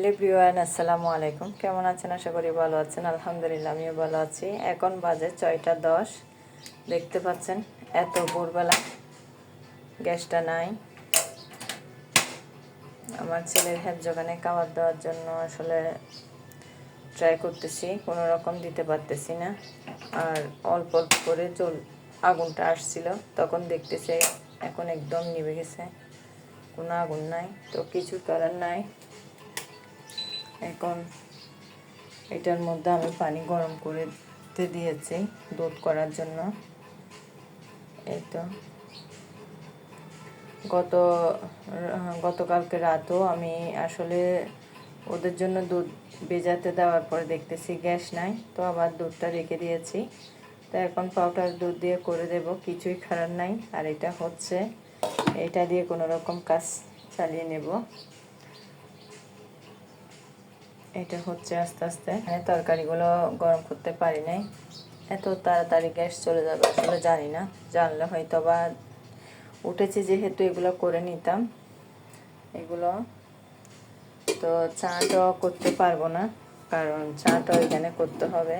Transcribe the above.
Hello Priyan আসসালামু আলাইকুম। কেমন আছেন? আশা করি ভালো আছেন। আলহামদুলিল্লাহ, আমিও ভালো আছি। এখন বাজে ছয়টা দশ। দেখতে পাচ্ছেন, এত ভোরবেলা। গ্যাসটা নাই। আমার ছেলের হেড জোগানে খাবার দেওয়ার জন্য আসলে ট্রাই করতেছি। কোনো রকম দিতে পারতেছি না। আর অল্প অল্প করে চল, আগুনটা আসছিল। তখন দেখতেছে এখন একদম নিভে গেছে। কোনো আগুন নাই। তো কিছু করার নাই। এখন এটার মধ্যে আমি পানি গরম করে দিতে দিয়েছি, দুধ করার জন্য। এই তো। গত, গতকালকে রাতও আমি আসলে ওদের জন্য দুধ ভেজাতে দেওয়ার পরে দেখতেছি গ্যাস নাই, তো আবার দুধটা রেখে দিয়েছি। তো এখন পাউডার দুধ দিয়ে করে দেব, কিছুই খারাপ নাই। আর এটা হচ্ছে, এটা দিয়ে কোনো রকম কাজ চালিয়ে নেব। এটা হচ্ছে আস্তে আস্তে। মানে তরকারিগুলো গরম করতে পারি নাই। এত তাড়াতাড়ি গ্যাস চলে যাবে, আসলে জানি না। জানলে হয়তো বা উঠেছে যেহেতু এগুলো করে নিতাম। এগুলো তো চাটাও করতে পারব না, কারণ চাটাও এখানে করতে হবে।